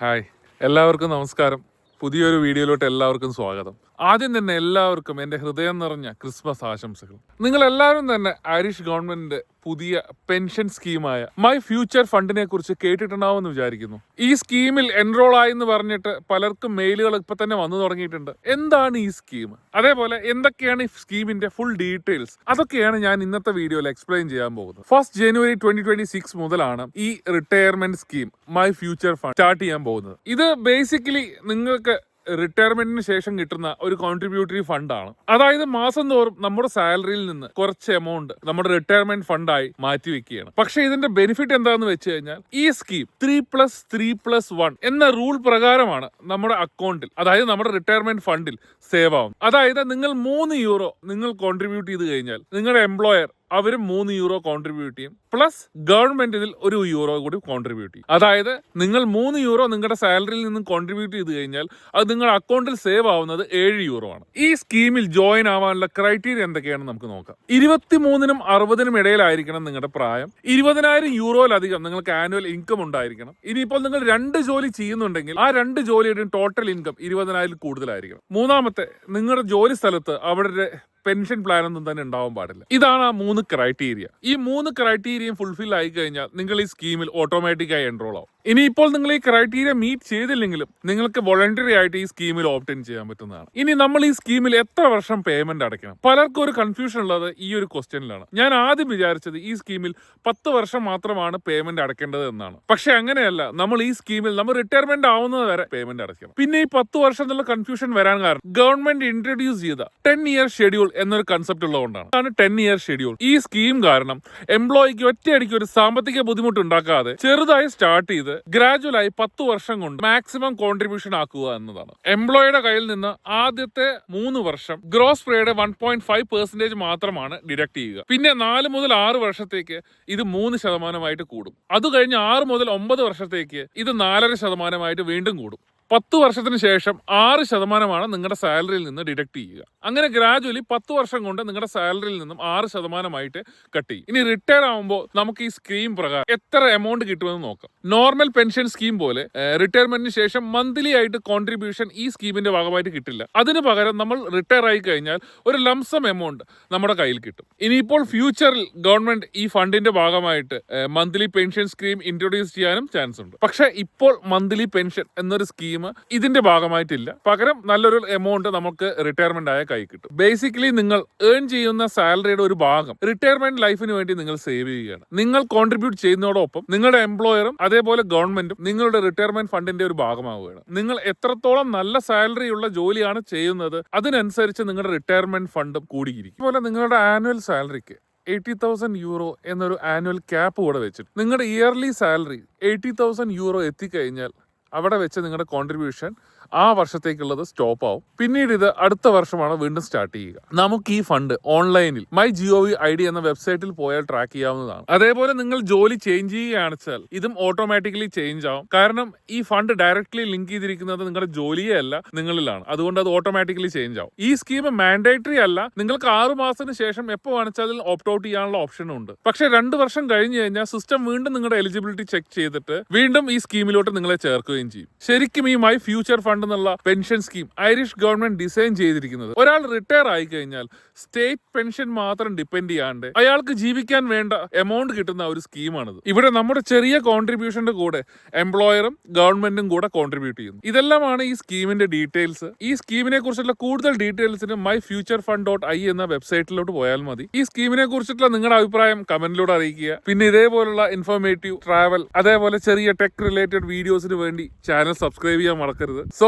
Hi. എല്ലാവർക്കും നമസ്കാരം. പുതിയൊരു വീഡിയോയിലോട്ട് എല്ലാവർക്കും സ്വാഗതം. ആദ്യം തന്നെ എല്ലാവർക്കും എന്റെ ഹൃദയം നിറഞ്ഞ ക്രിസ്മസ് ആശംസകൾ. നിങ്ങൾ എല്ലാവരും തന്നെ ഐറിഷ് ഗവൺമെന്റിന്റെ പുതിയ പെൻഷൻ സ്കീമായ മൈ ഫ്യൂച്ചർ ഫണ്ടിനെ കുറിച്ച് കേട്ടിട്ടുണ്ടാവുമെന്ന് വിചാരിക്കുന്നു. ഈ സ്കീമിൽ എൻറോൾ ആയി എന്ന് പറഞ്ഞിട്ട് പലർക്കും മെയിലുകൾ ഇപ്പൊ തന്നെ വന്നു തുടങ്ങിയിട്ടുണ്ട്. എന്താണ് ഈ സ്കീം? അതേപോലെ എന്തൊക്കെയാണ് ഈ സ്കീമിന്റെ ഫുൾ ഡീറ്റെയിൽസ്? അതൊക്കെയാണ് ഞാൻ ഇന്നത്തെ വീഡിയോയിൽ എക്സ്പ്ലെയിൻ ചെയ്യാൻ പോകുന്നത്. First January twenty twenty six മുതലാണ് ഈ retirement scheme my future fund start ചെയ്യാൻ പോകുന്നത്. ഇത് ബേസിക്കലി നിങ്ങൾക്ക് റിട്ടയർമെന്റിന് ശേഷം കിട്ടുന്ന ഒരു കോൺട്രിബ്യൂട്ടറി ഫണ്ടാണ് അതായത് മാസം തോറും നമ്മുടെ സാലറിയിൽ നിന്ന് കുറച്ച് എമൗണ്ട് നമ്മുടെ റിട്ടയർമെന്റ് ഫണ്ടായി മാറ്റി വെക്കുകയാണ്. പക്ഷേ ഇതിന്റെ ബെനിഫിറ്റ് എന്താണെന്ന് വെച്ച് കഴിഞ്ഞാൽ ഈ scheme three plus three plus one എന്ന റൂൾ പ്രകാരമാണ് നമ്മുടെ അക്കൗണ്ടിൽ അതായത് നമ്മുടെ റിട്ടയർമെന്റ് ഫണ്ടിൽ സേവ് ആവും അതായത് നിങ്ങൾ മൂന്ന് യൂറോ നിങ്ങൾ കോൺട്രിബ്യൂട്ട് ചെയ്ത് കഴിഞ്ഞാൽ നിങ്ങളുടെ എംപ്ലോയർ അവരും മൂന്ന് യൂറോ കോൺട്രിബ്യൂട്ട് ചെയ്യും. പ്ലസ് ഗവൺമെന്റ് ഇതിൽ ഒരു യൂറോ കൂടി കോൺട്രിബ്യൂട്ട് ചെയ്യും. അതായത് നിങ്ങൾ മൂന്ന് യൂറോ നിങ്ങളുടെ സാലറിയിൽ നിന്നും കോൺട്രിബ്യൂട്ട് ചെയ്ത് കഴിഞ്ഞാൽ അത് നിങ്ങളുടെ അക്കൗണ്ടിൽ സേവ് ആവുന്നത് ഏഴ് യൂറോ ആണ്. ഈ സ്കീമിൽ ജോയിൻ ആവാനുള്ള ക്രൈറ്റീരിയ എന്തൊക്കെയാണെന്ന് നമുക്ക് നോക്കാം. ഇരുപത്തിമൂന്നിനും അറുപതിനും ഇടയിലായിരിക്കണം നിങ്ങളുടെ പ്രായം. ഇരുപതിനായിരം യൂറോയിലധികം നിങ്ങൾക്ക് ആനുവൽ ഇൻകം ഉണ്ടായിരിക്കണം. ഇനിയിപ്പോൾ നിങ്ങൾ രണ്ട് ജോലി ചെയ്യുന്നുണ്ടെങ്കിൽ ആ രണ്ട് ജോലിയുടെയും ടോട്ടൽ ഇൻകം ഇരുപതിനായിരം കൂടുതലായിരിക്കണം. മൂന്നാമത്തെ നിങ്ങളുടെ ജോലി സ്ഥലത്ത് അവിടെ പെൻഷൻ പ്ലാൻ ഒന്നും തന്നെ ഉണ്ടാവാൻ പാടില്ല. ഇതാണ് ആ മൂന്ന് ക്രൈറ്റീരിയ ഈ മൂന്ന് ക്രൈറ്റീരിയയും ഫുൾഫിൽ ആയി കഴിഞ്ഞാൽ നിങ്ങൾ ഈ സ്കീമിൽ ഓട്ടോമാറ്റിക്കായി എൻറോൾ ആവും. ഇനിയിപ്പോൾ നിങ്ങൾ ഈ ക്രൈറ്റീരിയ മീറ്റ് ചെയ്തില്ലെങ്കിലും നിങ്ങൾക്ക് വോളണ്ടറി ആയിട്ട് ഈ സ്കീമിൽ ഓപ്റ്റൻ ചെയ്യാൻ പറ്റുന്നതാണ്. ഇനി നമ്മൾ ഈ സ്കീമിൽ എത്ര വർഷം പേയ്മെന്റ് അടയ്ക്കണം? പലർക്കും ഒരു കൺഫ്യൂഷൻ ഉള്ളത് ഈ ഒരു ക്വസ്റ്റ്യനിലാണ് ഞാൻ ആദ്യം വിചാരിച്ചത് ഈ സ്കീമിൽ പത്ത് വർഷം മാത്രമാണ് പേയ്മെന്റ് അടയ്ക്കേണ്ടത് എന്നാണ്. പക്ഷെ അങ്ങനെയല്ല. നമ്മൾ ഈ സ്കീമിൽ നമ്മൾ റിട്ടയർമെന്റ് ആവുന്നത് വരെ പേയ്മെന്റ് അടയ്ക്കണം. പിന്നെ ഈ പത്ത് വർഷം എന്നുള്ള കൺഫ്യൂഷൻ വരാൻ കാരണം ഗവൺമെന്റ് ഇൻട്രൊഡ്യൂസ് ചെയ്ത ടെൻ ഇയർ ഷെഡ്യൂൾ എന്നൊരു കൺസെപ്റ്റ് ഉള്ളതുകൊണ്ടാണ്. അതാണ് ടെൻ ഇയർ ഷെഡ്യൂൾ ഈ സ്കീം കാരണം എംപ്ലോയിക്ക് ഒറ്റയടിക്ക് ഒരു സാമ്പത്തിക ബുദ്ധിമുട്ട് ഉണ്ടാക്കാതെ ചെറുതായി സ്റ്റാർട്ട് ചെയ്ത് ഗ്രാജുവൽ ആയി പത്ത് വർഷം കൊണ്ട് മാക്സിമം കോൺട്രിബ്യൂഷൻ ആക്കുക എന്നതാണ്. എംപ്ലോയിയുടെ കയ്യിൽ നിന്ന് ആദ്യത്തെ മൂന്ന് വർഷം ഗ്രോസ് പേയുടെ വൺ പോയിന്റ് ഫൈവ് പെർസെന്റേജ് മാത്രമാണ് ഡിഡക്ട് ചെയ്യുക. പിന്നെ നാല് മുതൽ ആറ് വർഷത്തേക്ക് ഇത് മൂന്ന് ശതമാനമായിട്ട് കൂടും. അത് കഴിഞ്ഞ് ആറ് മുതൽ ഒമ്പത് വർഷത്തേക്ക് ഇത് നാലര ശതമാനമായിട്ട് വീണ്ടും കൂടും. പത്ത് വർഷത്തിന് ശേഷം ആറ് ശതമാനമാണ് നിങ്ങളുടെ സാലറിയിൽ നിന്ന് ഡിഡക്ട് ചെയ്യുക. അങ്ങനെ ഗ്രാജുവലി പത്ത് വർഷം കൊണ്ട് നിങ്ങളുടെ സാലറിയിൽ നിന്നും ആറ് ശതമാനമായിട്ട് കട്ട് ചെയ്യും. ഇനി റിട്ടയർ ആകുമ്പോൾ നമുക്ക് ഈ സ്കീം പ്രകാരം എത്ര എമൗണ്ട് കിട്ടുമെന്ന് നോക്കാം. നോർമൽ പെൻഷൻ സ്കീം പോലെ റിട്ടയർമെന്റിന് ശേഷം മന്ത്ലി ആയിട്ട് കോൺട്രിബ്യൂഷൻ ഈ സ്കീമിന്റെ ഭാഗമായിട്ട് കിട്ടില്ല. അതിന് പകരം നമ്മൾ റിട്ടയർ ആയി കഴിഞ്ഞാൽ ഒരു ലംസം എമൗണ്ട് നമ്മുടെ കയ്യിൽ കിട്ടും. ഇനിയിപ്പോൾ ഫ്യൂച്ചറിൽ ഗവൺമെന്റ് ഈ ഫണ്ടിന്റെ ഭാഗമായിട്ട് മന്ത്ലി പെൻഷൻ സ്കീം ഇൻട്രൊഡ്യൂസ് ചെയ്യാനും ചാൻസ് ഉണ്ട് പക്ഷെ ഇപ്പോൾ മന്ത്ലി പെൻഷൻ എന്നൊരു സ്കീം ഇതിന്റെ ഭാഗമായിട്ടില്ല. പകരം നല്ലൊരു എമൗണ്ട് നമുക്ക് റിട്ടയർമെന്റ് ആയ കൈ കിട്ടും. ബേസിക്കലി നിങ്ങൾ ഏൺ ചെയ്യുന്ന സാലറിയുടെ ഒരു ഭാഗം റിട്ടയർമെന്റ് ലൈഫിന് വേണ്ടി നിങ്ങൾ സേവ് ചെയ്യുകയാണ്. നിങ്ങൾ കോൺട്രിബ്യൂട്ട് ചെയ്യുന്നതോടൊപ്പം നിങ്ങളുടെ എംപ്ലോയറും അതേപോലെ ഗവൺമെന്റും നിങ്ങളുടെ റിട്ടയർമെന്റ് ഫണ്ടിന്റെ ഒരു ഭാഗമാവുകയാണ്. നിങ്ങൾ എത്രത്തോളം നല്ല സാലറി ഉള്ള ജോലിയാണ് ചെയ്യുന്നത് അതിനനുസരിച്ച് നിങ്ങളുടെ റിട്ടയർമെന്റ് ഫണ്ടും കൂടിയിരിക്കും. അതുപോലെ നിങ്ങളുടെ ആനുവൽ സാലറിക്ക് എയ്റ്റി തൗസൻഡ് യൂറോ എന്നൊരു ആനുവൽ ക്യാപ്പ് കൂടെ വെച്ചിട്ട് നിങ്ങളുടെ yearly salary eighty thousand euro എത്തിക്കഴിഞ്ഞാൽ അവിടെ വെച്ച് നിങ്ങളുടെ കോൺട്രിബ്യൂഷൻ ആ വർഷത്തേക്കുള്ളത് സ്റ്റോപ്പ് ആവും. പിന്നീട് ഇത് അടുത്ത വർഷമാണ് വീണ്ടും സ്റ്റാർട്ട് ചെയ്യുക. നമുക്ക് ഈ ഫണ്ട് ഓൺലൈനിൽ my G O V I D എന്ന വെബ്സൈറ്റിൽ പോയാൽ ട്രാക്ക് ചെയ്യാവുന്നതാണ്. അതേപോലെ നിങ്ങൾ ജോലി ചേഞ്ച് ചെയ്യുകയാണെച്ചാൽ ഇതും ഓട്ടോമാറ്റിക്കലി ചേഞ്ച് ആവും. കാരണം ഈ ഫണ്ട് ഡയറക്ട്ലി ലിങ്ക് ചെയ്തിരിക്കുന്നത് നിങ്ങളുടെ ജോലിയെ അല്ല നിങ്ങളിലാണ്. അതുകൊണ്ട് അത് ഓട്ടോമാറ്റിക്കലി ചേഞ്ച് ആവും. ഈ സ്കീം മാൻഡേറ്ററി അല്ല. നിങ്ങൾക്ക് ആറു മാസത്തിന് ശേഷം എപ്പോൾ വേണിച്ചാൽ അതിൽ ഓപ്റ്റ് ഔട്ട് ചെയ്യാനുള്ള ഓപ്ഷനും ഉണ്ട്. പക്ഷെ രണ്ട് വർഷം കഴിഞ്ഞ് കഴിഞ്ഞാൽ സിസ്റ്റം വീണ്ടും നിങ്ങളുടെ എലിജിബിലിറ്റി ചെക്ക് ചെയ്തിട്ട് വീണ്ടും ഈ സ്കീമിലോട്ട് നിങ്ങളെ ചേർക്കുകയും ചെയ്യും. ശരിക്കും ഈ മൈ ഫ്യൂച്ചർ ഫണ്ട് എന്നുള്ള pension scheme Irish government design ചെയ്തിരിക്കുന്നത്. ഒരാൾ റിട്ടയർ ആയി കഴിഞ്ഞാൽ സ്റ്റേറ്റ് പെൻഷൻ മാത്രം ഡിപ്പെൻഡ് ചെയ്യാണ്ട് അയാൾക്ക് ജീവിക്കാൻ വേണ്ട എമൗണ്ട് കിട്ടുന്ന ഒരു സ്കീമാണിത്. ഇവിടെ നമ്മുടെ ചെറിയ കോൺട്രിബ്യൂഷന്റെ കൂടെ എംപ്ലോയറും ഗവൺമെന്റും കൂടെ കോൺട്രിബ്യൂട്ട് ചെയ്യുന്നു. ഇതെല്ലാമാണ് ഈ സ്കീമിന്റെ ഡീറ്റെയിൽസ് ഈ സ്കീമിനെ കുറിച്ചുള്ള കൂടുതൽ ഡീറ്റെയിൽസിന് my future fund dot I എന്ന വെബ്സൈറ്റിലോട്ട് പോയാൽ മതി. ഈ സ്കീമിനെ കുറിച്ചിട്ടുള്ള നിങ്ങളുടെ അഭിപ്രായം കമന്റിലൂടെ അറിയിക്കുക. പിന്നെ ഇതേപോലുള്ള ഇൻഫോർമേറ്റീവ് ട്രാവൽ അതേപോലെ ചെറിയ ടെക് റിലേറ്റഡ് വീഡിയോസിന് വേണ്ടി ചാനൽ സബ്സ്ക്രൈബ് ചെയ്യാൻ മറക്കരുത്. So